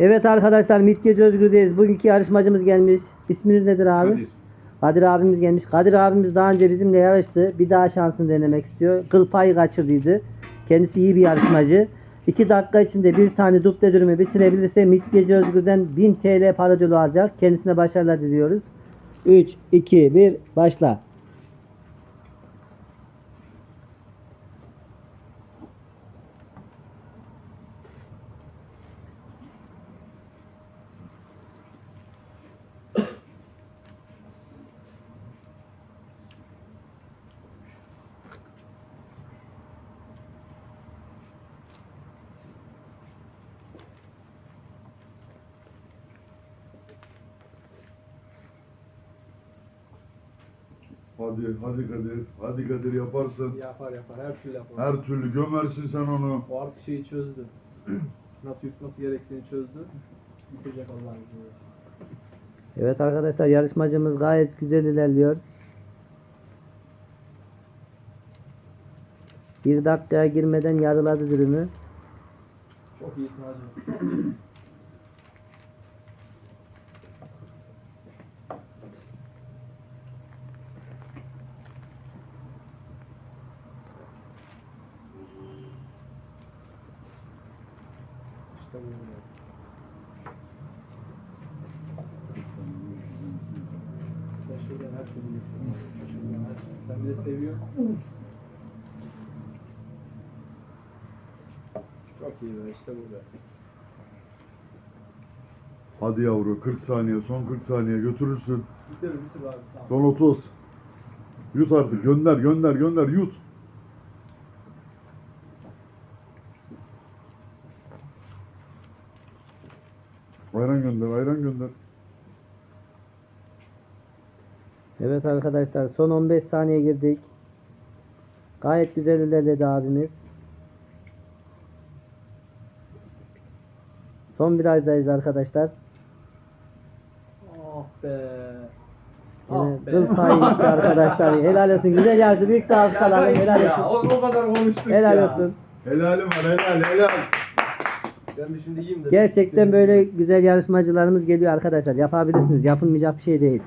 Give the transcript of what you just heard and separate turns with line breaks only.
Evet arkadaşlar Midyeci Özgür'deyiz. Bugünkü yarışmacımız gelmiş. İsminiz nedir abi?
Kadir.
Kadir abimiz gelmiş. Kadir abimiz daha önce bizimle yarıştı. Bir daha şansını denemek istiyor. Kıl payı kaçırdıydı. Kendisi iyi bir yarışmacı. 2 dakika içinde bir tane duple dürümü bitirebilirse Midyeci Özgür'den 1000 TL para ödülü alacak. Kendisine başarılar diliyoruz. 3, 2, 1 başla.
Hadi hadi Kadir. Hadi Kadir yaparsın.
Yapar yapar her türlü yapar.
Her türlü gömersin sen onu.
O artık şeyi çözdü. nasıl yutması gerektiğini çözdü. Bitecek Allah'ın izniyle.
Evet arkadaşlar yarışmacımız gayet güzel ilerliyor. Bir dakikaya girmeden yarıladı dürümü.
Çok iyisin hacı. İşte bu. Sen şuradan her türlü iyisin. Şuradan her Sen bir de seviyorsun. Çok iyi be işte bu be.
Hadi yavru 40 saniye son 40 saniye götürürsün.
Bitir bitir abi tamam.
Son 30. Yut artık gönder gönder gönder yut. Ayran gönder ayran gönder.
Evet arkadaşlar son 15 saniye girdik. Gayet güzel ilerledi abimiz. Son virajdayız arkadaşlar.
Ah be.
Yine
Ah be.
payı gitti arkadaşlar. Helal olsun. Güzel yarıştı. Büyük de alkışlar. Helal
Ya,
olsun.
O, o kadar konuştuk
Helal
ya.
olsun.
Helalim var helal helal.
Ben bir şimdi yiyeyim de.
Gerçekten böyle güzel yarışmacılarımız geliyor arkadaşlar. Yapabilirsiniz. Yapılmayacak bir şey değil.